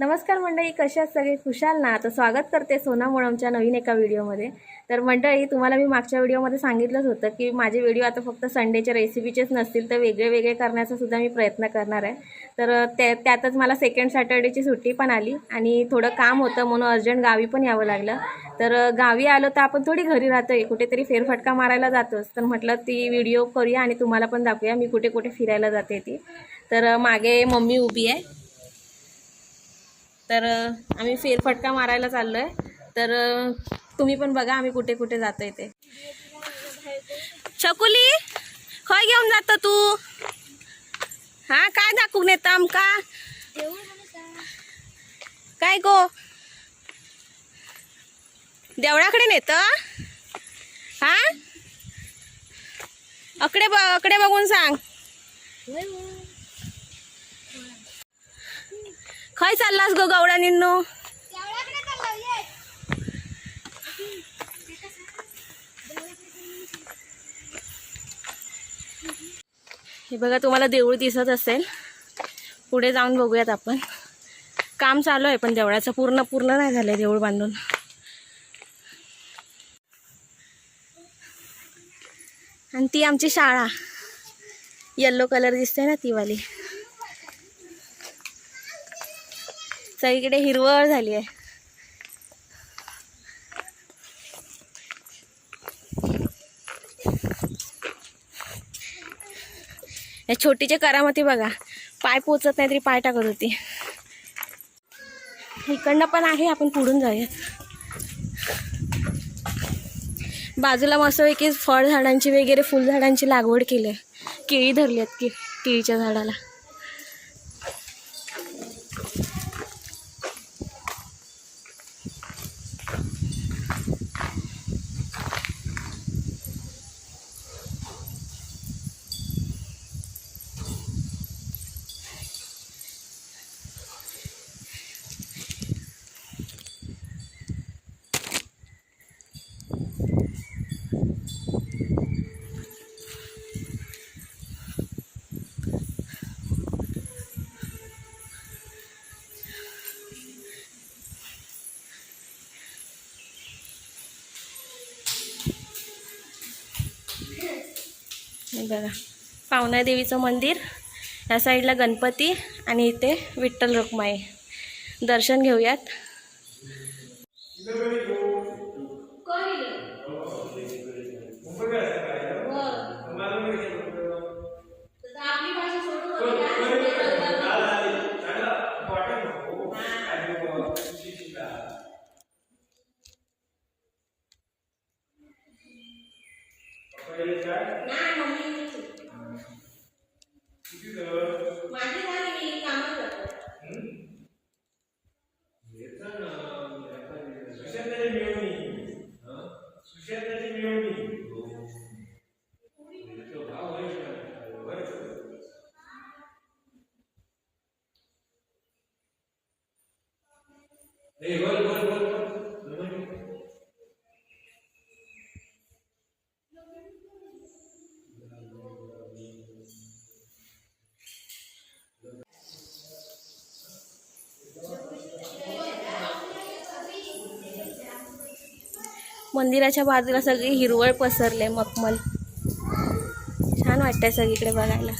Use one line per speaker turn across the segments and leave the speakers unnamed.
नमस्कार मंडळी कशा सगळे? खुशाल ना? तर स्वागत करते सोना मोळमच्या नवीन एका व्हिडिओमध्ये. तर मंडळी तुम्हाला मी मागच्या व्हिडिओमध्ये सांगितलंच होतं की माझे व्हिडिओ आता फक्त संडेच्या रेसिपीचेच नसतील तर वेगळे वेगळे करण्याचा सुद्धा मी प्रयत्न करणार आहे. तर त्या त्यातच मला सेकंड सॅटर्डेची सुट्टी पण आली आणि थोडं काम होतं म्हणून अर्जंट गावी पण यावं लागलं. तर गावी आलो तर आपण थोडी घरी राहतोय कुठेतरी फेरफटका मारायला जातोच. तर म्हटलं ती व्हिडिओ करूया आणि तुम्हाला पण दाखवूया मी कुठे कुठे फिरायला जाते ती. तर मागे मम्मी उभी आहे. तर आम्ही फेरफटका मारायला चाललो आहे तर तुम्ही पण बघा आम्ही कुठे कुठे जातो ते. छकुली खय घेऊन जातो तू? हा काय दाखवून येतं आमका? काय गो? देवळाकडे नेत? हा? अकडे ब अकडे बघून सांग. खय चाललास गो गवडा निन्नू? हे बघा तुम्हाला देऊळ दिसत असेल. पुढे जाऊन बघूयात आपण. काम चालू आहे पण देवळाचं पूर्ण पूर्ण नाही झालंय देऊळ बांधून. आणि ती आमची शाळा. येल्लो कलर दिसते ना ती वाली सगळीकडे हिरवळ झाली आहे. या छोटीच्या करामती बघा. पाय पोचत नाही तरी पाय टाकत होती. इकडनं पण आहे आपण पुढून जाऊया. बाजूला मस्तपैकी फळ झाडांची वगैरे फुलझाडांची लागवड केली आहे. केळी धरली आहेत की केळीच्या झाडाला. बघा पावना देवीचं मंदिर या साईडला गणपती आणि इथे विठ्ठल रुक्माई. दर्शन घेऊयात. माझी मंदिराच्या बाजूला सगळी हिरवळ पसरले मखमल. छान वाटतंय सगळीकडे बघायला.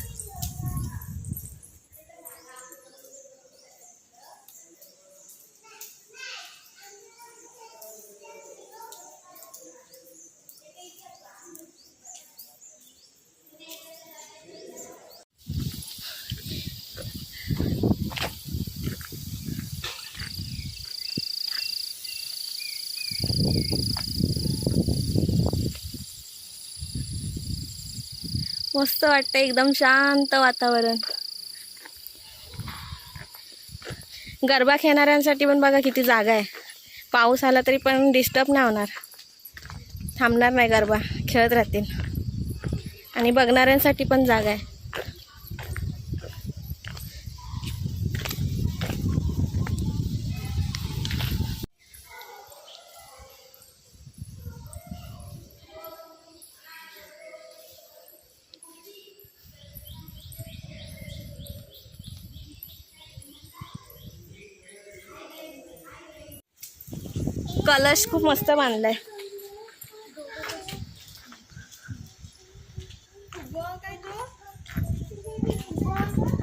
मस्त वाटतं एकदम शांत वातावरण. गरबा खेळणाऱ्यांसाठी पण बघा किती जागा आहे. पाऊस आला तरी पण डिस्टर्ब नाही होणार. थांबणार नाही गरबा खेळत राहतील. आणि बघणाऱ्यांसाठी पण जागा आहे. कलश खूप मस्त बांधलाय.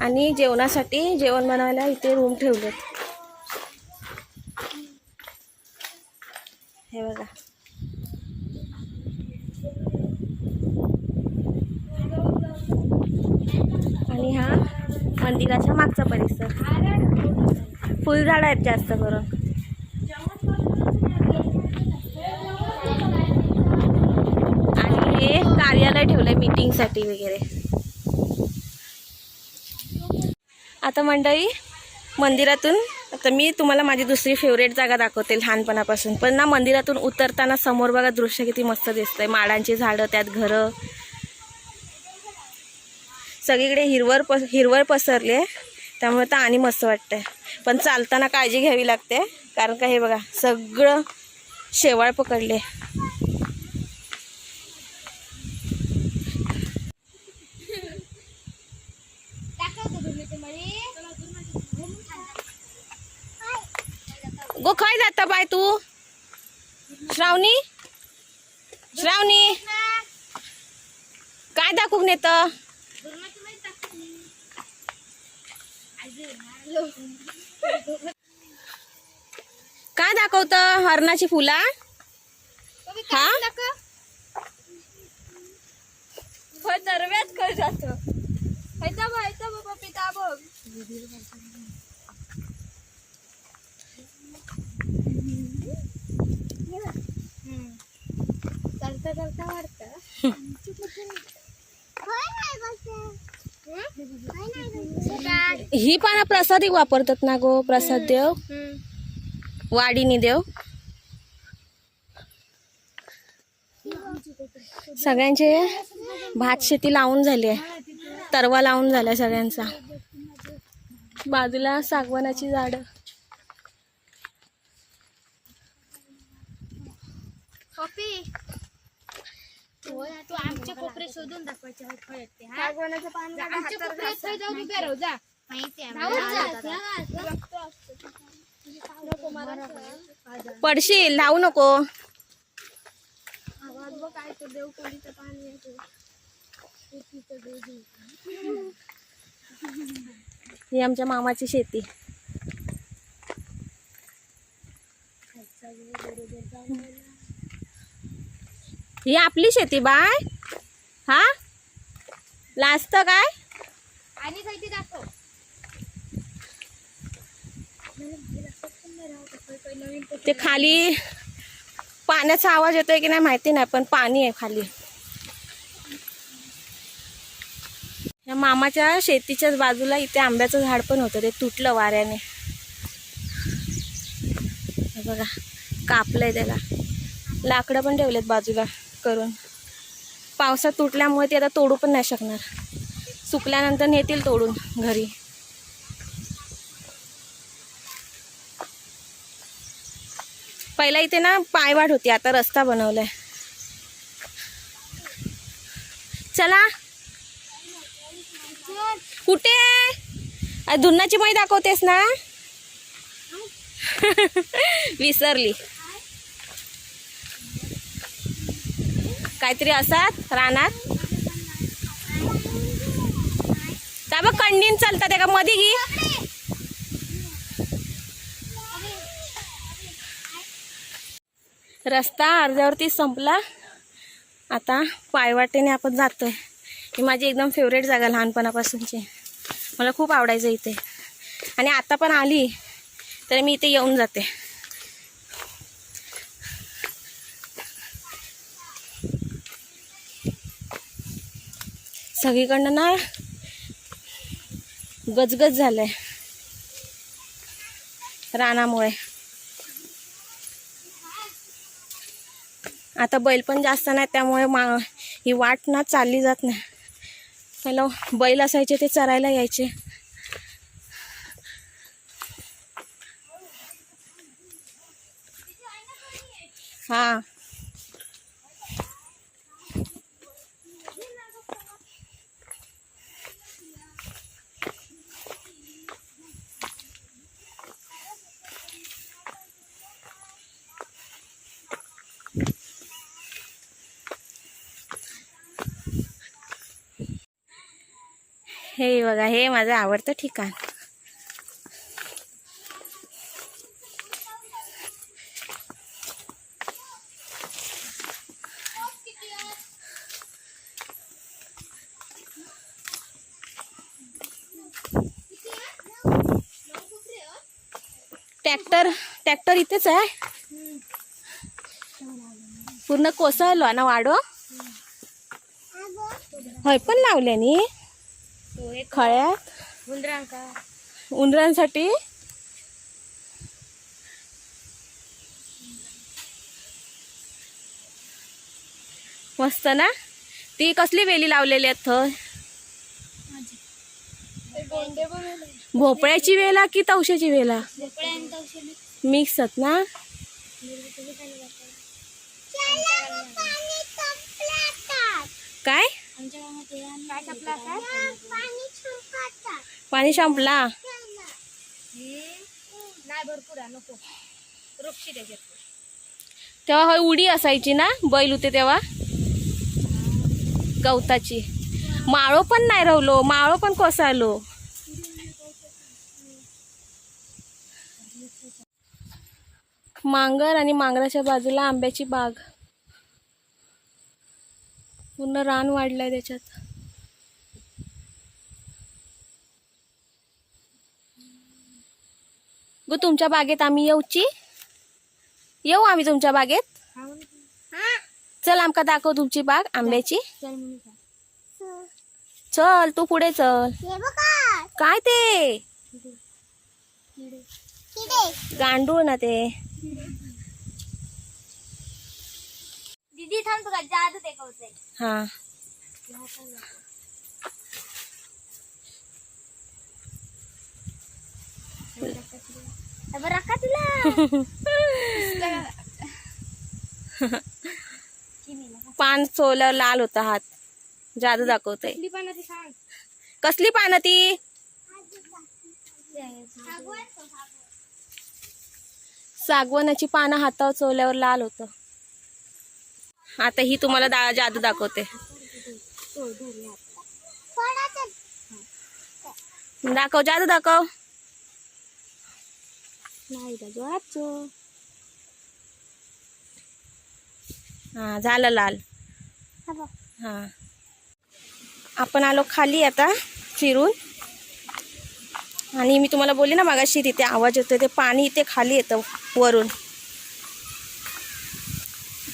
आणि जेवणासाठी जेवण बनवायला इथे रूम ठेवलेत. हे बघा. आणि हा मंदिराच्या मागचा परिसर. फुलझाड आहेत जास्त करून आणि हे कार्यालय ठेवलंय मीटिंगसाठी वगैरे. आता मंडळी मंदिरातून आता मी तुम्हाला माझी दुसरी फेवरेट जागा दाखवते लहानपणापासून. पण ना मंदिरातून उतरताना समोर बघा दृश्य किती मस्त दिसतंय. माडांची झाडं त्यात घरं. सगळीकडे हिरवळ पस हिरवळ पसरली आहे. त्यामुळे तर आणि मस्त वाटतंय. पण चालताना काळजी घ्यावी लागते. कारण का हे बघा सगळं शेवाळ पकडले गो खय जाता बाय तू श्रावणी श्रावणी दाखवून येत. काय दाखवत हरणाची फुला? हा?
दरव्यात कर जात. हैता हैता पिता बघ चालता चालता वाढत.
ही पाना प्रसादी वापरतात ना गो प्रसाद देव. वाडीनी देव. सगळ्यांचे भात शेती लावून झाली आहे. तरवा लावून झालाय सगळ्यांचा. बाजूला सागवानाची झाडं.
तू आमचे कोपरे शोधून दाखवायचे आहेत खरं ते हा? आमचे कोपरे थंय जाऊन उभे राहू जा. माहिती
पडशील लावू नको.
आवाज बघ काय तो देव कोणीचं पाणी येतो
ही आमच्या मामाची शेती. ही आपली शेती बाय. हा? लाजत काय?
आणि काही दाखव.
ते खाली पाण्याचा आवाज येतोय की नाही माहिती नाही पण पाणी आहे खाली. या मामाच्या शेतीच्याच बाजूला इथे आंब्याचं झाड पण होतं ते तुटलं वाऱ्याने. हे बघा कापलंय त्याला. लाकडं पण ठेवलेत बाजूला. करून. पावसात तुटल्यामुळे ते आता तोडू पण नाही शकणार. सुकल्यानंतर नेतील तोडून घरी. पहिला इथे ना पायवाट होती आता रस्ता बनवलाय. चला. कुठे? धुन्नाची मई दाखवतेस ना? विसरली. काहीतरी असतात रानात. त्या बघ कंडीन चालतात एका मध्ये घे. रस्ता अर्ध्यावरती संपला. आता पायवाटेने आपण जातोय. ही माझी एकदम फेवरेट जागा लहानपणापासूनची. मला खूप आवडायचं इथे. आणि आता पण आली तर मी इथे येऊन जाते. सगळीकडनं ना गजगज झालंय. रानामुळे. आता बैल पण जास्त नाही त्यामुळे मा ही वाट ना चालली जात नाही. पहिलं बैल असायचे ते चरायला यायचे. हा. हे बघा हे माझं आवडतं ठिकाण. ट्रॅक्टर ट्रॅक्टर इथेच आहे? पूर्ण कोसळलो ना वाडो? होय पण लावल्याने खळ्यात
उंदरांका.
उंदरांसाठी? मस्त ना? ती कसली वेली लावलेली आहेत
बनवले
भोपळ्याची वेला की तवशाची वेला? मिक्स आहेत ना? काय? पाणी संपला?
नाही भरपूर आहे नको. रोपशी त्याच्यात
तेव्हा होय उडी असायची ना? बैल होते तेव्हा? गवताची. माळो पण नाही राहलो. माळो पण कोसळलो. मांगर आणि मांगराच्या बाजूला आंब्याची बाग. पूर्ण रान वाढलंय त्याच्यात. गो तुमच्या बागेत आम्ही येऊची येऊ आम्ही तुमच्या बागेत? चल आमका दाखव तुमची बाग आंब्याची.
चल
चल तू पुढे चल. काय ते? गांडूळ ना ते.
दीदी थांब तुला जादू दाखवते
हा.
बरं का तिला
पान चोल्यावर लाल होता हात. जादू दाखवतय.
कुठली पण ती सांग.
कसली पानं ती? सागवानाची पानं हातावर चोल्यावर लाल होत. आता ही तुम्हाला दा जादू दाखवते. दाखव जादू दाखव. हा झालं लाल. हा. आपण आलो खाली आता फिरून. आणि मी तुम्हाला बोलले ना मागाशी तिथे आवाज येतोय ते पाणी इथे खाली येतं वरून.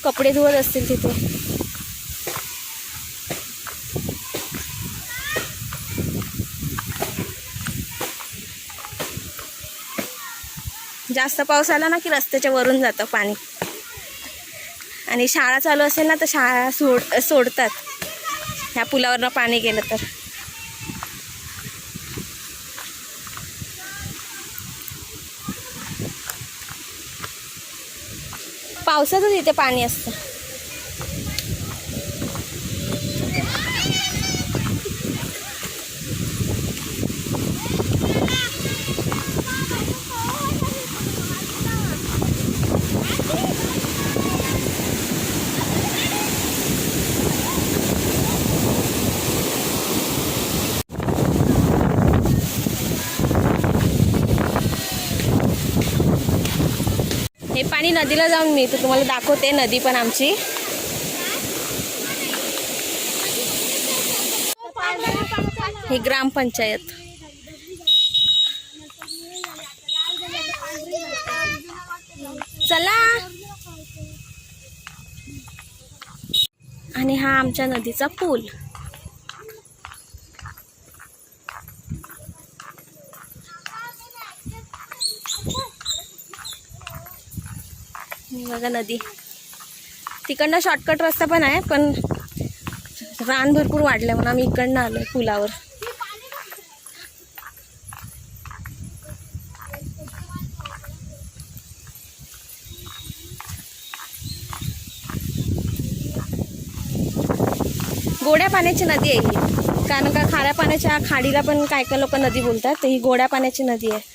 कपडे धुवत असतील तिथे. जास्त पाऊस आला ना की रस्त्याच्या वरून जातं पाणी. आणि शाळा चालू असेल ना तर शाळा सोड सोडतात. ह्या पुलावरनं पाणी गेलं तर. पावसातच इथे पाणी असतं. नदीला जाऊन मी तर तुम्हाला दाखवते नदी पण आमची. ही ग्रामपंचायत. चला. आणि हा आमच्या नदीचा पूल. बघा नदी. तिकडनं शॉर्टकट रस्ता पण आहे पण रान भरपूर वाढलं म्हणून आम्ही इकडनं आलो पुलावर. गोड्या पाण्याची नदी आहे ही. कारण का खाऱ्या पाण्याच्या खाडीला पण काय काय लोक नदी बोलतात तर ही गोड्या पाण्याची नदी आहे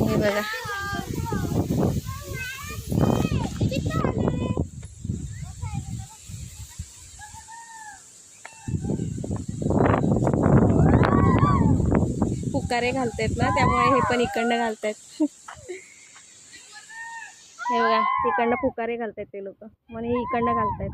हे बघा फुकारे घालतायत ना त्यामुळे हे पण इकडनं घालतायत. हे बघा इकडनं फुकारे घालतायत ते लोक. म्हणून हे इकडनं घालतायत.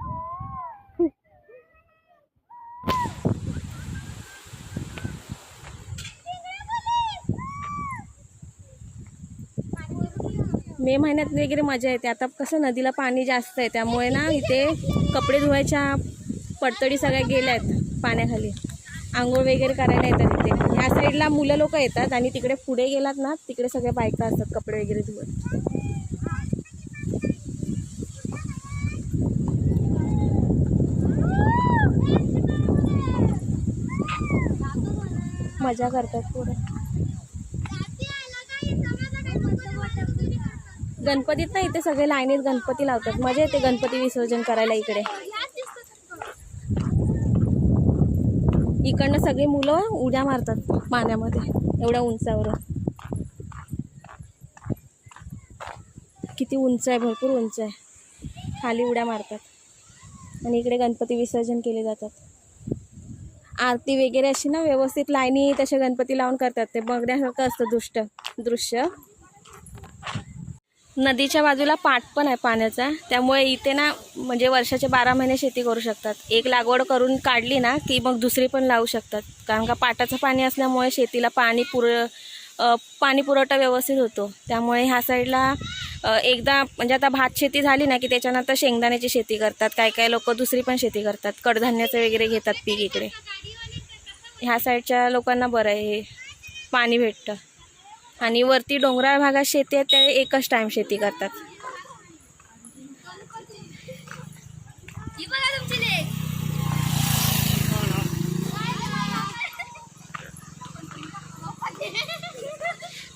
मे महिन्यात वगैरे मजा येते. आता कसं नदीला पाणी जास्त आहे त्यामुळे ना इथे कपडे धुवायच्या पडतडी सगळ्या गेल्या आहेत पाण्याखाली. आंघोळ वगैरे करायला येतात तिथे ह्या म्हणजे साईडला मुलं लोक येतात आणि तिकडे पुढे गेलात ना तिकडे सगळ्या बायका असतात कपडे वगैरे धुवत. मजा करतात पुढे गणपतीत ना इथे सगळे लाईनीत गणपती लावतात. मजा येते गणपती विसर्जन करायला इकडे. इकडनं सगळी मुलं उड्या मारतात पाण्यामध्ये एवढ्या उंचावर किती उंच आहे भरपूर उंच आहे. खाली उड्या मारतात. आणि इकडे गणपती विसर्जन केले जातात. आरती वगैरे अशी ना व्यवस्थित लाईनी तसे गणपती लावून करतात. ते बघण्यासारखं असतं दृष्ट दृश्य. नदीच्या बाजूला पाट पण आहे पाण्याचा. त्यामुळे इथे ना म्हणजे वर्षाचे बारा महिने शेती करू शकतात. एक लागवड करून काढली ना की मग दुसरी पण लावू शकतात. कारण का पाटाचं पाणी असल्यामुळे शेतीला पाणी पुर पाणी पुरवठा व्यवस्थित होतो. त्यामुळे ह्या साईडला एकदा म्हणजे आता भात शेती झाली ना की त्याच्यानंतर शेंगदाण्याची शेती करतात. काय काय लोक दुसरी पण शेती करतात. कडधान्याचं वगैरे घेतात पीक इकडे. ह्या साईडच्या लोकांना बरं आहे हे. पाणी भेटतं. आणि वरती डोंगराळ भागात शेती आहे ते एकच टाइम शेती करतात.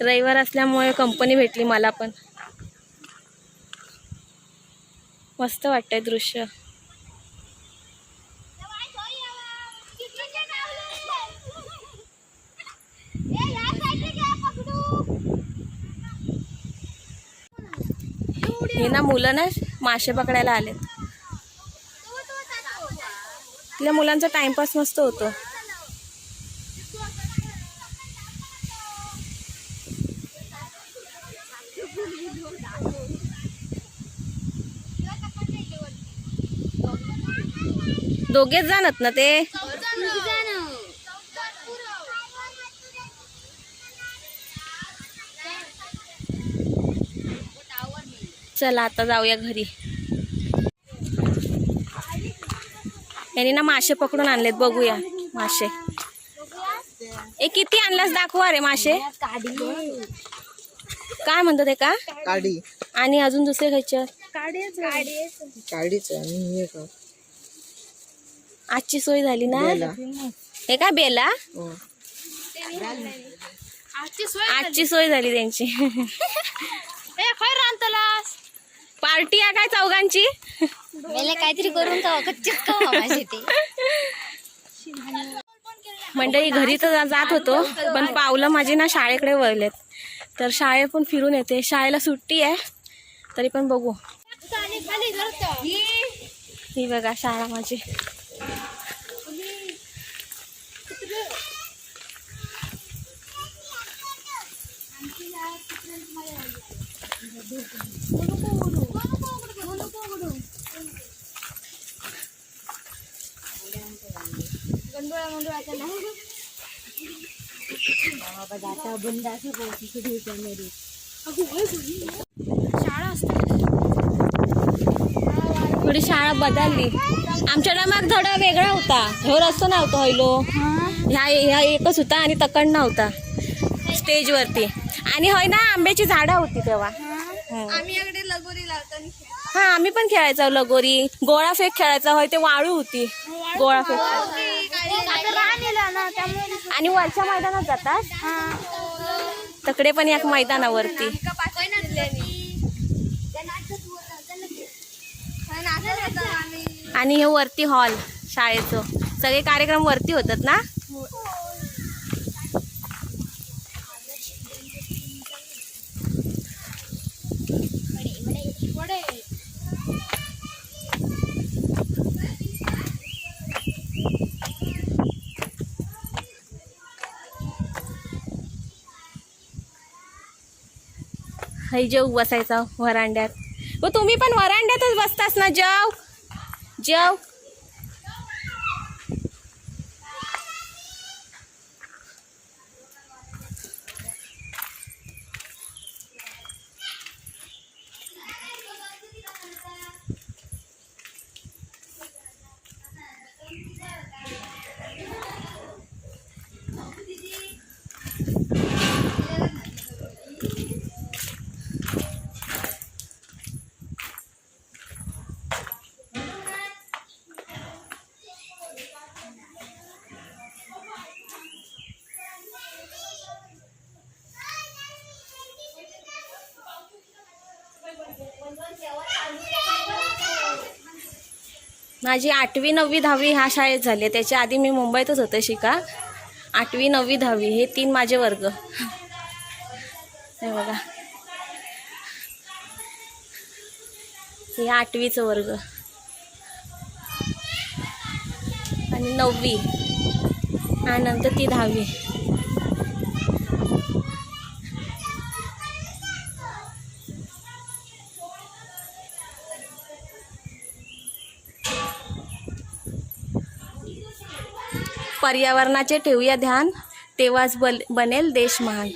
रविवार असल्यामुळे कंपनी भेटली मला पण. मस्त वाटतंय दृश्य. हे ना मुलं ना मासे पकडायला आलेत. आपल्या मुलांचा टाइमपास मस्त होतो. दोघेच जाणत ना ते? चला आता जाऊया घरी. यांनी ना मासे पकडून आणलेत बघूया मासे. ए किती आणल्यास दाखवा रे मासे. काय म्हणतो ते का
काडी.
आणि अजून दुसरे खायचे?
काडीच आणि हे का
आजची सोय झाली ना?
बेला.
हे काय बेला?
हो.
आजची सोय झाली त्यांची. पार्टी आहे काय चौघांची?
मला काहीतरी करून कच्चीच माझी ते.
मंडळी घरी तर जात होतो पण पावलं माझी ना शाळेकडे वळलेत. तर शाळेत पण फिरून येते. शाळेला सुट्टी आहे तरी पण बघू. ही बघा शाळा माझी. थोडी शाळा बदलली. आमच्या टायमात थोडा वेगळा होता. ह्यो रस्ता नव्हता होईलो ह्या ह्या एकच होता आणि तकड नव्हता. स्टेजवरती. आणि होय ना आंब्याची झाडं होती तेव्हा. हं.
आम्ही इकडे लगोरी लावतो
हा आम्ही पण खेळायचो लगोरी. गोळा फेक खेळायचा होय ते वाळू होती. गोळा फेक. आणि वरच्या मैदानात जातात? तकडे पण एक मैदानावरती. आणि हे वरती हॉल शाळेचं. सगळे कार्यक्रम वरती होतात ना? हई जेव बसायचा वरांड्यात. व तुम्ही पण वरांड्यातच बसतास ना जेव. जेव. माझी आठवी नववी दहावी ह्या शाळेत झाली आहे. त्याच्या आधी मी मुंबईतच होते शिका. आठवी नववी दहावी हे तीन माझे वर्ग. हे बघा. हे आठवीचं वर्ग. आणि नववी. आणि नंतर ती दहावी. पर्यावरणाचे ठेवूया ध्यान तेव्हाच बल बनेल देश महान.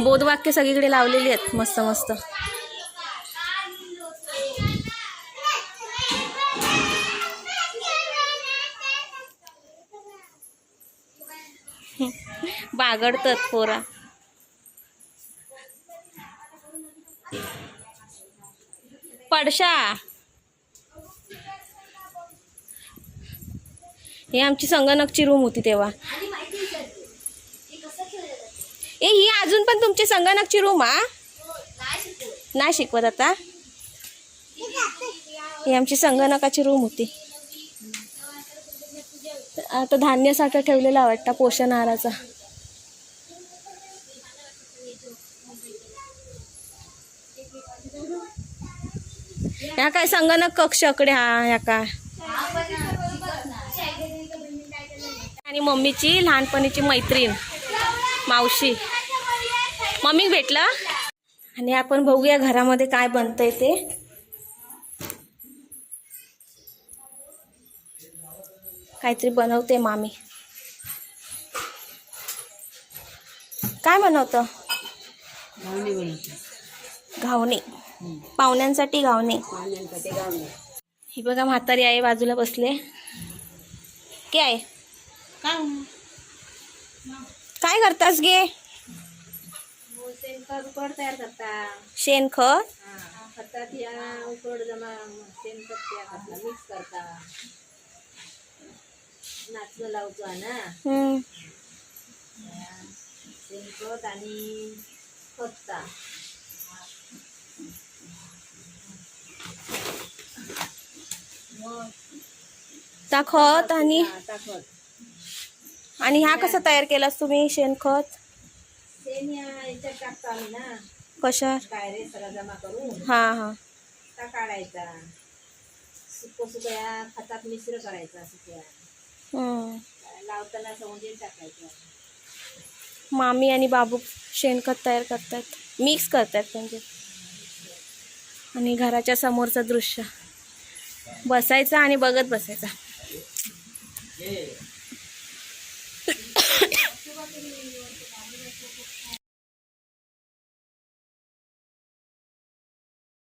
बोधवाक्य सगळीकडे लावलेली आहेत मस्त मस्त. बागडतात पोरा. पडशा. ही आमची संगणकची रूम होती तेव्हा. ए ही अजून पण तुमची संगणकची रूम हा? नाही शिकवत आता. ही आमची संगणकाची रूम होती. आता धान्य साठा ठेवलेला वाटतं पोषण आहाराचा. ह्या काय संगणक कक्षकडे हा ह्या काय? आणि मम्मीची लहानपणीची मैत्रीण मावशी. मम्मी भेटला? आणि आपण बघूया घरामध्ये काय बनतंय ते. काहीतरी बनवते मामी. काय बनवतं?
घावणे
पाहुण्यांसाठी घावणे. ही बघा म्हातारी आहे बाजूला बसले. काय आहे?
काय
काय करतास गे?
उकड तयार करता.
शेणखत?
खतात या उकड जमा शेणखत त्या खतला मिक्स करता. नाचणं लावतो ना. शेणखत आणि
खत आणि आणि ह्या कसं तयार केलास तुम्ही शेणखत?
शेण या याच्यात टाकतो आम्ही ना.
कशात?
डायरेक्ट सगळा जमा करून?
हा हा.
ता काढायचा. सुक सुक या खतात मिश्र करायचा सुक्या
हम्म.
लावताना समुद्र टाकायचं.
मामी आणि बाबू शेणखत तयार करतात. मिक्स करतात म्हणजे. आणि घराच्या समोरचं दृश्य. बसायचं आणि बघत बसायचा.